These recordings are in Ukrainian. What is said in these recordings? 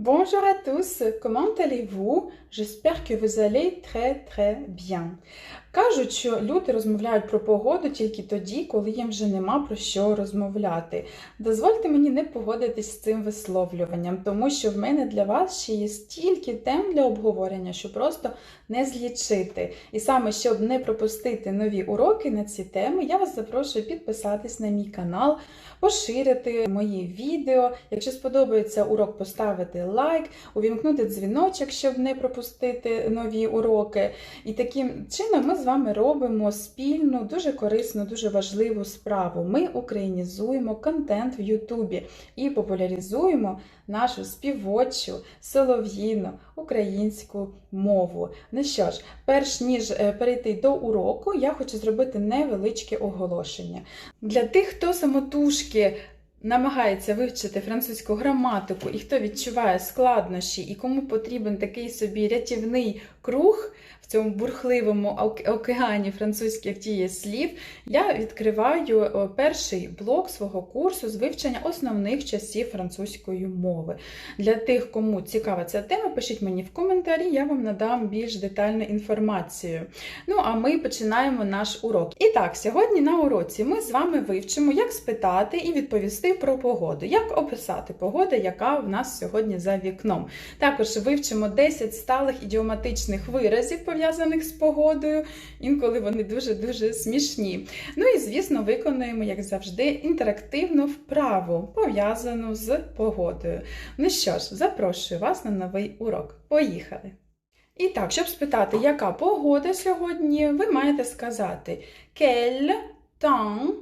Bonjour à tous, comment allez-vous? J'espère que vous allez très très bien. Кажуть, що люди розмовляють про погоду тільки тоді, коли їм вже нема про що розмовляти. Дозвольте мені не погодитись з цим висловлюванням, тому що в мене для вас ще є стільки тем для обговорення, що просто не злічити. І саме щоб не пропустити нові уроки на ці теми, я вас запрошую підписатись на мій канал, поширити мої відео. Якщо сподобається урок, поставити лайк, увімкнути дзвіночок, щоб не пропустити нові уроки. І таким чином ми з вами робимо спільну, дуже корисну, дуже важливу справу. Ми українізуємо контент в Ютубі і популяризуємо нашу співочу, солов'їну, українську мову. Ну що ж, перш ніж е, перейти до уроку, я хочу зробити невеличке оголошення. Для тих, хто самотужки намагається вивчити французьку граматику і хто відчуває складнощі, і кому потрібен такий собі рятівний круг в цьому бурхливому океані французьких дієслів, я відкриваю е, перший блок свого курсу з вивчення основних часів французької мови. Для тих, кому цікава ця тема, пишіть мені в коментарі, я вам надам більш детальну інформацію. Ну, а ми починаємо наш урок. І так, сьогодні на уроці ми з вами вивчимо, як спитати і відповісти про погоду, як описати погоду, яка в нас сьогодні за вікном. Також вивчимо 10 сталих ідіоматичних виразів, пов'язаних з погодою. Інколи вони дуже-дуже смішні. Ну і, звісно, виконуємо, як завжди, інтерактивну вправу, пов'язану з погодою. Ну що ж, запрошую вас на новий урок. Поїхали! І так, щоб спитати, яка погода сьогодні, ви маєте сказати Quel temps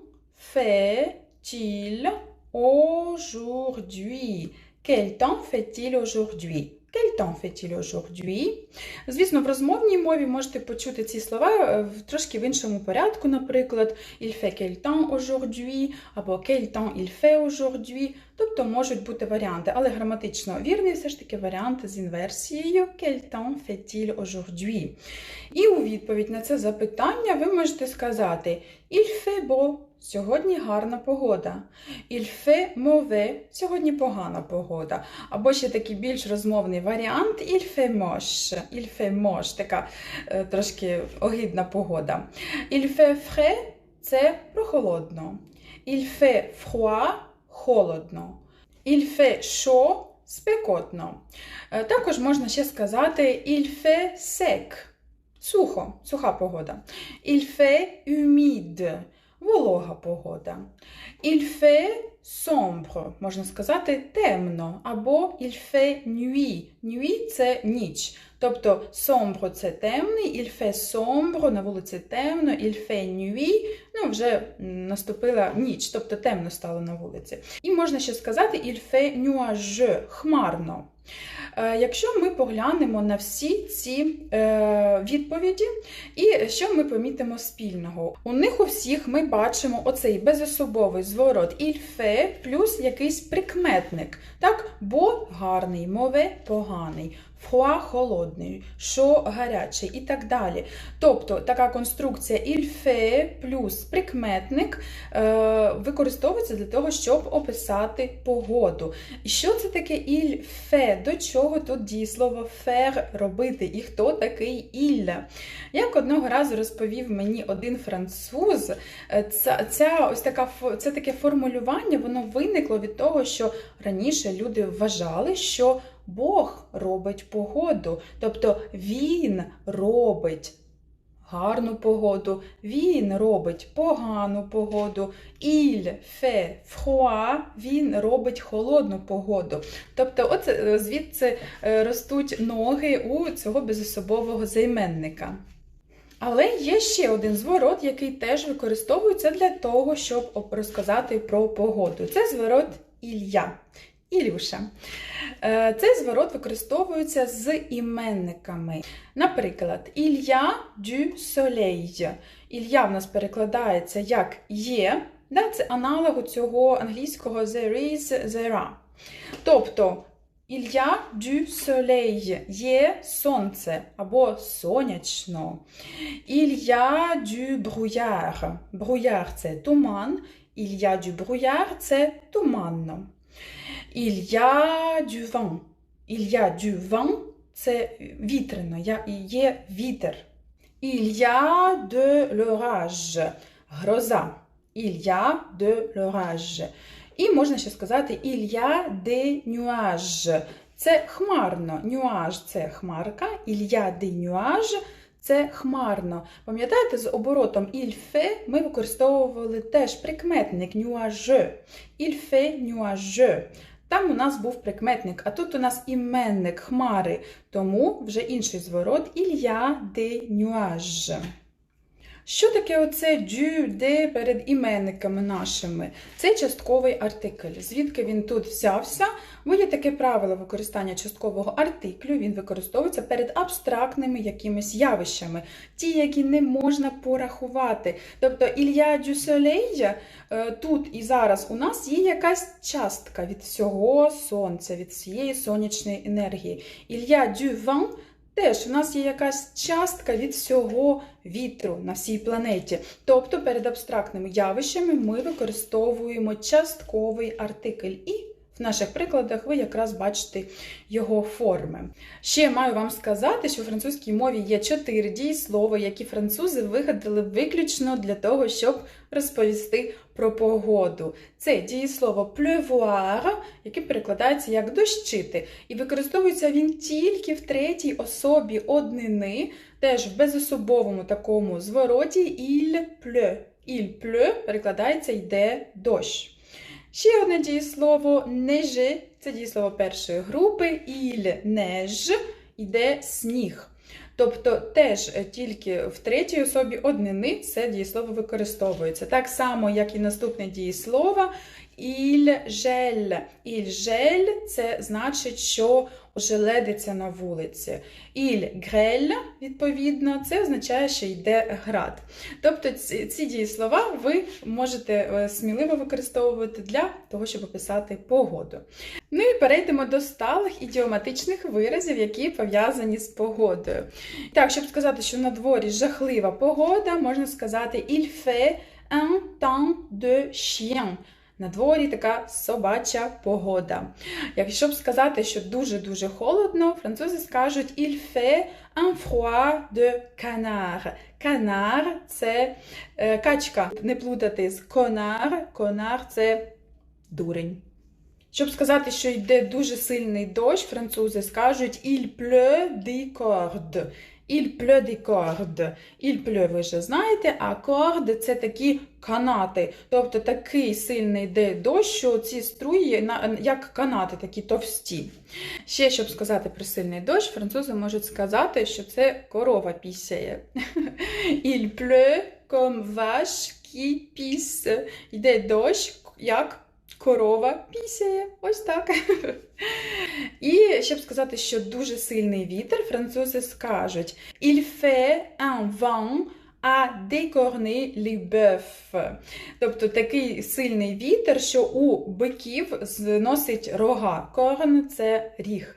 fait-il aujourd'hui? Quel temps fait-il aujourd'hui? Temps aujourd'hui? Звісно, в розмовній мові можете почути ці слова е, в трошки в іншому порядку, наприклад, il fait quel temps aujourd'hui, або quel temps il fait aujourd'hui. Тобто можуть бути варіанти, але граматично вірний все ж таки варіант з інверсією quel temps fait-il aujourd'hui? І у відповідь на це запитання ви можете сказати il fait beau, сьогодні гарна погода. Il fait mauvais, сьогодні погана погода. Або ще такий більш розмовний варіант il fait moche, така е, трошки огидна погода. Frais – це прохолодно. Fait froid – холодно. Fait chaud – спекотно. Е, Також можна ще сказати fait sec – сухо, суха погода. Fait humide – волога погода. Il fait sombre, можна сказати темно, або il fait nuit. Nuit – це ніч. Тобто sombre – це темний, il fait sombre, на вулиці темно, il fait nuit, ну вже наступила ніч, тобто темно стало на вулиці. І можна ще сказати il fait nuageux, хмарно. Е, Якщо ми поглянемо на всі ці е, відповіді, і що ми помітимо спільного? У них у всіх ми бачимо оцей безособовий зворот fait плюс якийсь прикметник. Так, бо гарний, мове поганий, фруа холодний, що гарячий і так далі. Тобто така конструкція fait плюс прикметник е, використовується для того, щоб описати погоду. Що це таке il До чого тут дієслово фер робити? І хто такий Ілля? Як одного разу розповів мені один француз, е, ця, ця ось така це таке формулювання, воно виникло від того, що раніше люди вважали, що Бог робить погоду, тобто Він робить гарну погоду, він робить погану погоду. Il fait froid, він робить холодну погоду. Тобто, оце е, звідси е, ростуть ноги у цього безособового займенника. Але є ще один зворот, який теж використовується для того, щоб розказати про погоду. Це зворот Ілля. Ілюша. Е, Цей зворот використовується з іменниками. Наприклад, a du soleil. Ілля в нас перекладається як є, да? це аналог цього англійського there is, there are. Тобто, a du soleil, є сонце або сонячно. A du brouillard. Brouillard – це туман. A du brouillard – це туманно. Il y a du vent. Il y a du vent – це вітряно, я- є вітер. Il y a de l'orage – гроза. Il y a de l'orage. І можна ще сказати il y a des nuages. Це хмарно. Нюаж це хмарка. Il y a des nuages – це хмарно. Пам'ятаєте, з оборотом il fait ми використовували теж прикметник nuageux. Il fait nuageux. Там у нас був прикметник, а тут у нас іменник хмари, тому вже інший зворот ілья де nuages. Що таке оце дю, де перед іменниками нашими? Це частковий артикль. Звідки він тут взявся? Бо є таке правило використання часткового артиклю. Він використовується перед абстрактними якимись явищами, ті, які не можна порахувати. Тобто Ілля дю Soleil, е, тут і зараз у нас є якась частка від всього сонця, від всієї сонячної енергії. Ілля дю vent Теж у нас є якась частка від всього вітру на всій планеті. Тобто перед абстрактними явищами ми використовуємо частковий артикль. І в наших прикладах ви якраз бачите його форми. Ще маю вам сказати, що в французькій мові є чотири дієслова, які французи вигадали виключно для того, щоб розповісти про погоду. Це дієслово pleuvoir, яке перекладається як дощити, і використовується він тільки в третій особі однини, теж в безособовому такому звороті il pleut. Il pleut перекладається йде дощ. Ще одне дієслово «нежи» – це дієслово першої групи, іль неж – йде сніг. Тобто теж тільки в третій особі однини це дієслово використовується. Так само, як і наступне дієслово il gèle. Il gèle – це значить, що ожеледиться на вулиці. Il grêle, відповідно, це означає, що йде град. Тобто ці, ці дієслова ви можете е, сміливо використовувати для того, щоб описати погоду. Ну і перейдемо до сталих ідіоматичних виразів, які пов'язані з погодою. Так, щоб сказати, що на дворі жахлива погода, можна сказати il fait un temps de chien. На дворі така собача погода. Якщо б сказати, що дуже-дуже холодно, французи скажуть il fait un froid de canard. Canard – це е, качка. Не плутати з конар. Конар це дурень. Щоб сказати, що йде дуже сильний дощ, французи скажуть il pleut des cordes. Il pleut des cordes. Il pleut, ви вже знаєте, а корди це такі канати. Тобто такий сильний йде дощ, що ці струї, як канати, такі товсті. Ще, щоб сказати про сильний дощ, французи можуть сказати, що це корова пісяє. Il pleut comme vache qui pisse. Йде дощ, як корова пісяє. Ось так. І щоб сказати, що дуже сильний вітер, французи скажуть Il fait un vent à décorner les bœufs. Тобто такий сильний вітер, що у биків зносить рога. Корн це ріг.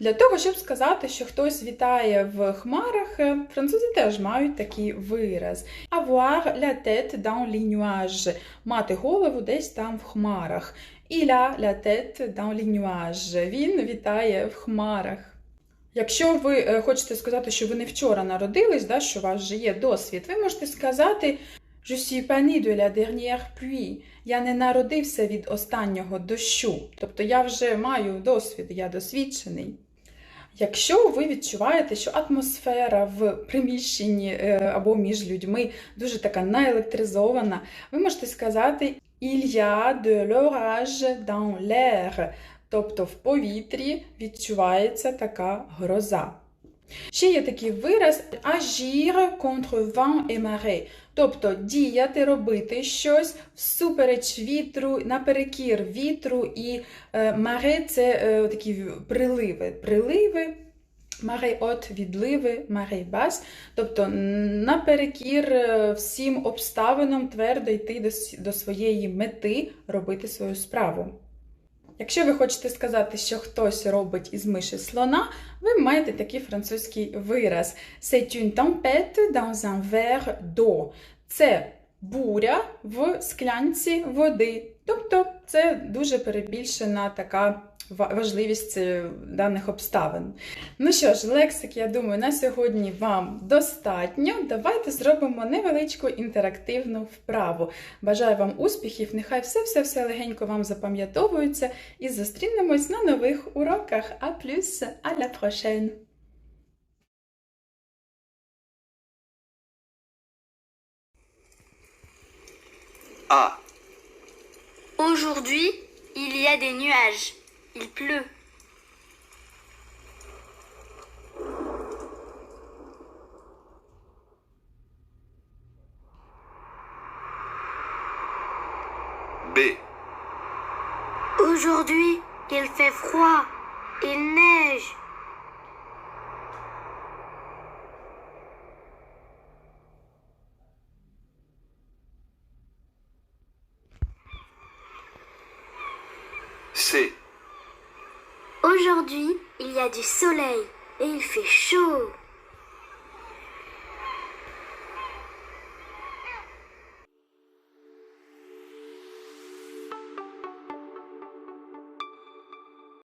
Для того, щоб сказати, що хтось вітає в хмарах, французи теж мають такий вираз. Avoir la tête dans les nuages. Мати голову десь там в хмарах. Il la tête dans les nuages. Він вітає в хмарах. Якщо ви е, хочете сказати, що ви не вчора народились, да, що у вас вже є досвід, ви можете сказати Je suis pas né de la dernière pluie. Я не народився від останнього дощу. Тобто я вже маю досвід, я досвідчений. Якщо ви відчуваєте, що атмосфера в приміщенні е, або між людьми дуже така наелектризована, ви можете сказати Il y a de l'orage dans l'air. Тобто в повітрі відчувається така гроза. Ще є такий вираз agir contre vent et marée. Тобто діяти, робити щось всупереч вітру, наперекір вітру і е, маре це е, такі приливи. Приливи, маре от відливи, маре бас. Тобто наперекір е, всім обставинам твердо йти до, до своєї мети, робити свою справу. Якщо ви хочете сказати, що хтось робить із миші слона, ви маєте такий французький вираз. C'est une tempête dans un verre d'eau. Це буря в склянці води. Тобто це дуже перебільшена така ва- важливість е, даних обставин. Ну що ж, лексик, я думаю, на сьогодні вам достатньо. Давайте зробимо невеличку інтерактивну вправу. Бажаю вам успіхів, нехай все-все-все легенько вам запам'ятовується. І зустрінемось на нових уроках. А плюс, à la prochaine! A. Aujourd'hui, il y a des nuages. Il pleut. B. Aujourd'hui, il fait froid. Il neige. Aujourd'hui, il y a du soleil et il fait chaud.